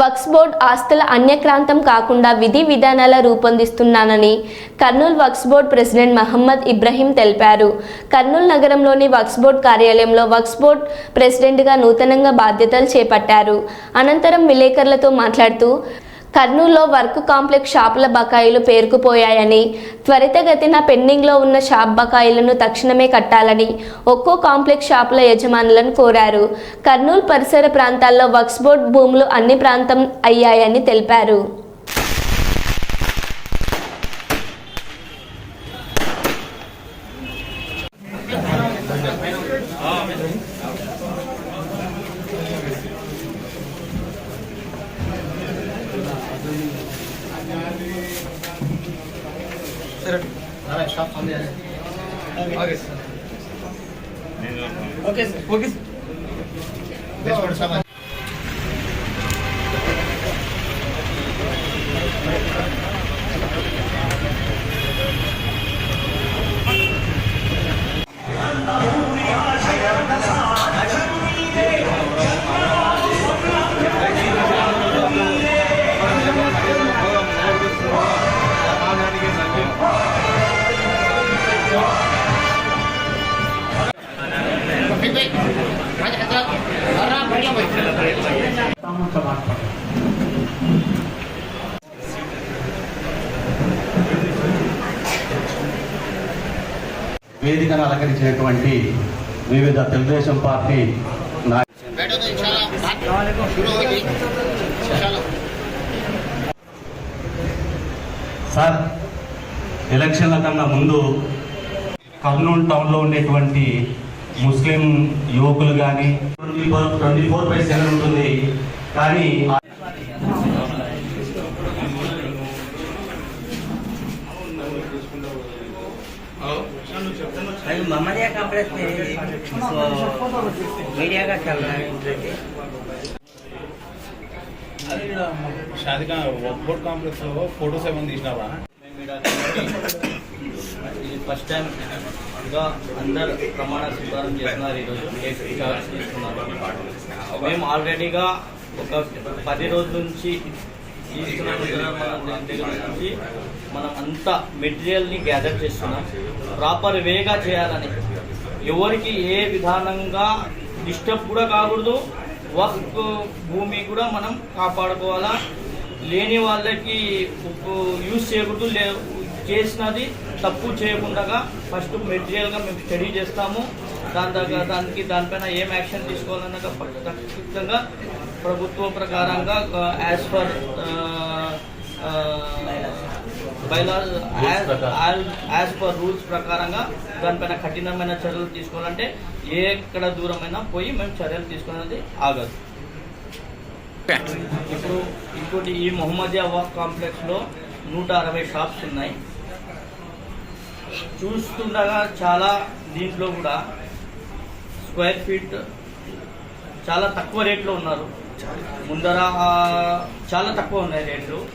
Waqf board ఆస్తుల అన్యక్రాంతం కాకుండా విధి విధానాల రూపొందిస్తున్నానని కర్నూలు వక్స్ బోర్డ్ ప్రెసిడెంట్ మహమ్మద్ ఇబ్రహీం తెలిపారు. కర్నూలు నగరంలోని వక్స్ బోర్డ్ కార్యాలయంలో వక్స్ బోర్డ్ ప్రెసిడెంట్గా నూతనంగా బాధ్యతలు చేపట్టారు. అనంతరం విలేకరులతో మాట్లాడుతూ కర్నూలులో వర్క్ కాంప్లెక్స్ షాపుల బకాయిలు పేరుకుపోయాయని త్వరితగతిన పెండింగ్లో ఉన్న షాప్ బకాయిలను తక్షణమే కట్టాలని ఒక్కో కాంప్లెక్స్ షాపుల యజమానులను కోరారు. కర్నూలు పరిసర ప్రాంతాల్లో వక్స్ బోర్డ్ భూములు అన్ని ప్రాంతం అయ్యాయని తెలిపారు. Okay sir. Okay sir. వేదికను అలంకరించినటువంటి వివిధ తెలుగుదేశం పార్టీ సార్ ఎలక్షన్ల కన్నా ముందు కర్నూలు టౌన్లో ఉండేటువంటి ముస్లిం యువకులు కానీ twenty four twenty four by seven ఉంటుంది. కానీ మమ్మల్ని మీడియాగా షాదిగా వర్క్బోర్డ్ కాంప్లెక్స్లో ఫోటోస్ ఏమైనా తీసినావా? ఫస్ట్ టైం ఇంకా అందరు ప్రమాణ స్వీకారం చేస్తున్నారు ఈరోజు తీసుకున్నారు మేము ఆల్రెడీగా ఒక పది రోజుల నుంచి తీసుకున్న దగ్గర నుంచి మనం అంతా మెటీరియల్ని గ్యాదర్ చేస్తున్నాం. ప్రాపర్ వేగా చేయాలని. ఎవరికి ఏ విధానంగా డిస్టర్బ్ కూడా కాకూడదు. వర్క్ భూమి కూడా మనం కాపాడుకోవాలా. లేని వాళ్ళకి యూజ్ చేయకూడదు. చేసినది తప్పు చేయకుండా ఫస్ట్ మెటీరియల్గా మేము స్టడీ చేస్తాము. దాని దగ్గర దానికి దానిపైన ఏం యాక్షన్ తీసుకోవాలన్నాక ఖచ్చితంగా ప్రభుత్వం ప్రకారంగా as per as per rules ప్రకారంగా దానిపైన కఠినమైన చర్యలు తీసుకోవాలంటే ఏ ఎక్కడ దూరమైనా పోయి మేము చర్యలు తీసుకున్నది ఆగదు. ఇప్పుడు ఇంకోటి ఈ మొహమ్మదియా వాక్ కాంప్లెక్స్లో నూట అరవై షాప్స్ ఉన్నాయి. చూస్తుండగా చాలా దీంట్లో కూడా స్క్వేర్ ఫీట్ చాలా తక్కువ రేట్లో ఉన్నారు. ముందర చాలా తక్కువ ఉన్నాయి రేట్లు.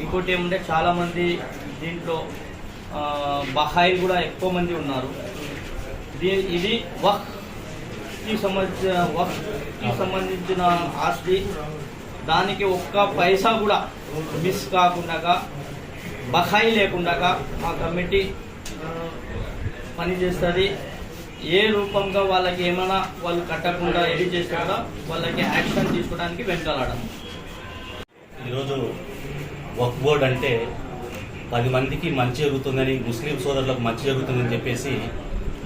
ఇంకోటి ఏముంటే చాలామంది దీంట్లో బహాయి బహాయిలు కూడా ఎక్కువ మంది ఉన్నారు. దీ- ఇది వక్కి సంబంధించిన వక్కి సంబంధించిన ఆస్తి. దానికి ఒక్క పైసా కూడా మిస్ కాకుండా బకాయి లేకుండా మా కమిటీ పనిచేస్తుంది. ఏ రూపంగా వాళ్ళకి ఏమైనా వాళ్ళు కట్టకుండా ఎడి చేస్తే వాళ్ళకి యాక్షన్ తీసుకోవడానికి వెనకాలడం ఈరోజు వక్ బోర్డ్ అంటే పది మందికి మంచి జరుగుతుందని ముస్లిం సోదరులకు మంచి జరుగుతుందని చెప్పేసి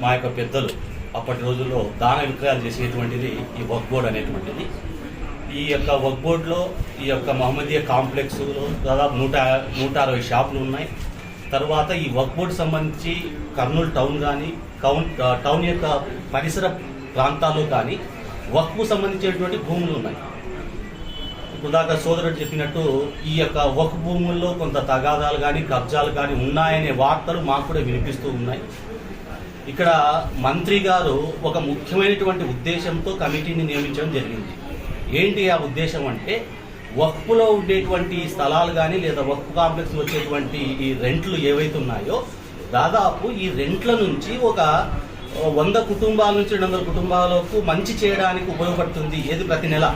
మా యొక్క పెద్దలు అప్పటి రోజుల్లో దాన విక్రయాలు చేసేటువంటిది ఈ వక్ బోర్డ్ అనేటువంటిది. ఈ యొక్క వక్ బోర్డ్లో ఈ యొక్క మహమ్మదీయ కాంప్లెక్స్లో దాదాపు నూట నూట అరవై షాపులు ఉన్నాయి. తర్వాత ఈ వర్క్ బోర్డు సంబంధించి కర్నూలు టౌన్ కానీ కౌన్ టౌన్ యొక్క పరిసర ప్రాంతాల్లో కానీ వక్కు సంబంధించినటువంటి భూములు ఉన్నాయి. ఇప్పుడు దాకా సోదరుడు చెప్పినట్టు ఈ యొక్క వక్ భూముల్లో కొంత తగాదాలు కానీ కబ్జాలు కానీ ఉన్నాయనే వార్తలు మాకు కూడా వినిపిస్తూ ఉన్నాయి. ఇక్కడ మంత్రి గారు ఒక ముఖ్యమైనటువంటి ఉద్దేశంతో కమిటీని నియమించడం జరిగింది. ఏంటి ఆ ఉద్దేశం అంటే వక్ఫ్లో ఉండేటువంటి స్థలాలు కానీ లేదా వక్ఫ్ కాంప్లెక్స్ వచ్చేటువంటి ఈ రెంట్లు ఏవైతే ఉన్నాయో దాదాపు ఈ రెంట్ల నుంచి ఒక వంద కుటుంబాల నుంచి రెండు వందల కుటుంబాలకు మంచి చేయడానికి ఉపయోగపడుతుంది ఏది ప్రతి నెల?